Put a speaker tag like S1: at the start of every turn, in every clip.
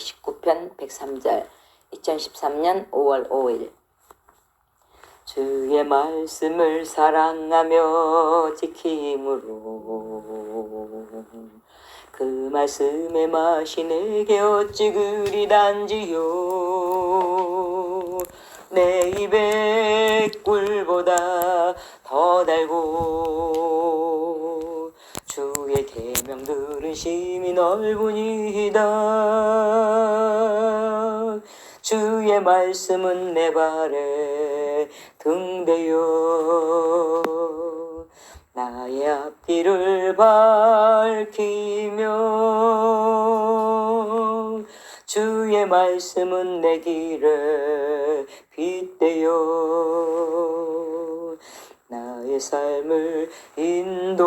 S1: 19편 103절 2013년 5월 5일. 주의 말씀을 사랑하며 지킴으로 그 말씀의 맛이 내게 어찌 그리 단지요. 내 입에 꿀보다 더 달고 심히 넓으니이다. 주의 말씀은 내 발에 등대요. 나의 앞길을 밝히며 주의 말씀은 내 길을 빛대요 나의 삶을 인도하네.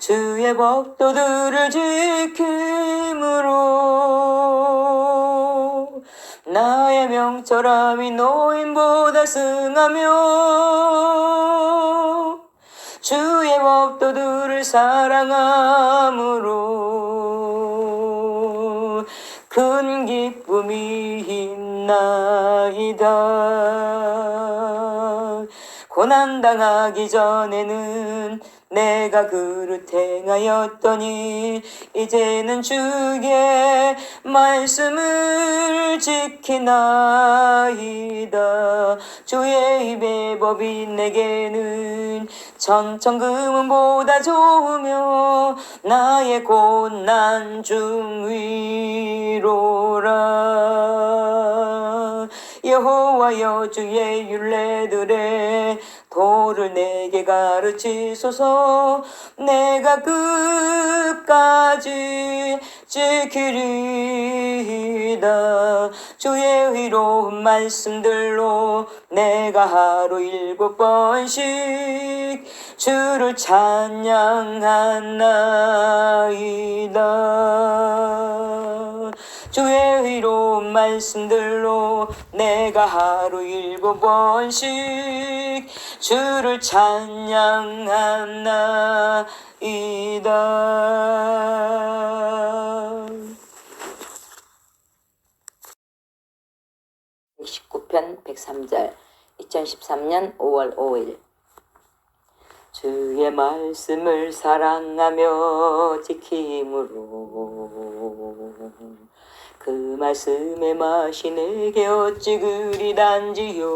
S1: 주의 법도들을 지킴으로 나의 명철함이 노인보다 승하며 주의 법도들을 사랑함으로 큰 기쁨이 있 나이다. 고난 당하기 전에는 내가 그릇 행하였더니 이제는 주의 말씀을 지키나이다. 주의 입의 법이 내게는 천천금은보다 좋으며 나의 고난 중 위로라 여호와여 주의 율례들의 도를 내게 가르치소서. 내가 끝까지 지키리이다. 주의 의로운 말씀들로 내가 하루 일곱 번씩 주를 찬양하나이다 말씀들로 내가 하루 일곱 번씩 주를 찬양하나이다. 19편 103절 2013년 5월 5일. 주의 말씀을 사랑하며 지킴으로 그 말씀의 맛이 내게 어찌 그리 단지요?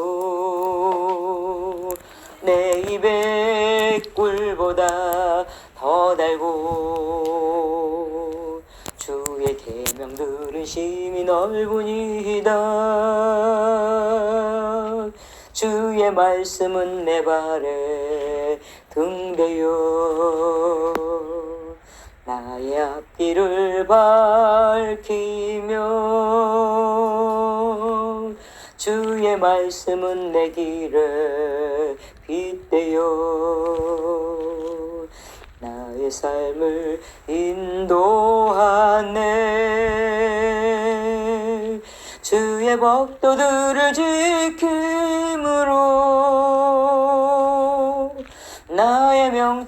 S1: 내 입에 꿀보다 더 달고 주의 계명들은 심히 넓으니이다. 주의 말씀은 내 발에 등대요 나의 앞길을 밝히며 주의 말씀은 내 길을 빛대요. 나의 삶을 인도하네. 주의 법도들을 지킴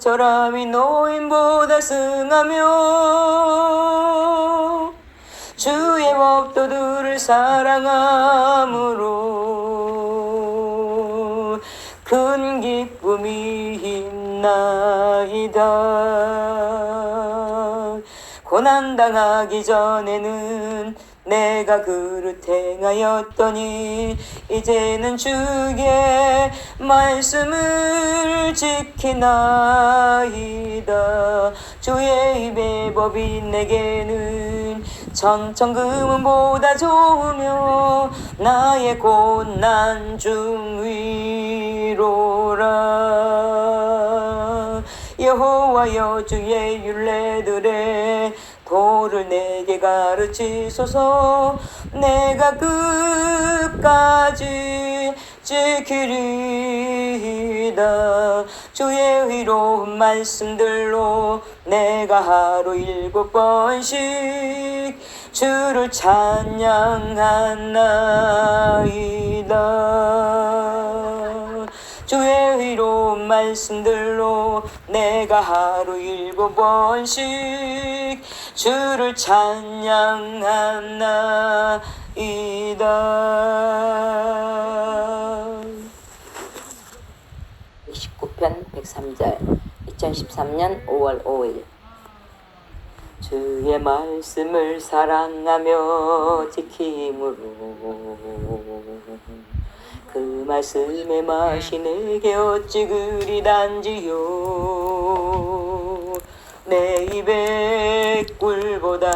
S1: 명철함이 노인보다 승하며 주의 법도들을 사랑함으로 큰 기쁨이 있나이다. 고난 당하기 전에는 내가 그릇 행하였더니 이제는 주의 말씀을 지키나이다. 주의 입의 법이 내게는 천천금은보다 좋으며 나의 고난 중 위로라. 여호와여 주의 율례들의 도를 내게 가르치소서. 내가 끝까지 지키리이다. 주의 의로운 말씀들로 내가 하루 일곱 번씩 주를 찬양하나이다. 주의 의로운 말씀들로 내가 하루 일곱 번씩 주를 찬양하나이다.
S2: 19편 103절 2013년 5월 5일.
S1: 주의 말씀을 사랑하며 지킴으로 그 말씀의 맛이 내게 어찌 그리 단지요 내 입에 꿀보다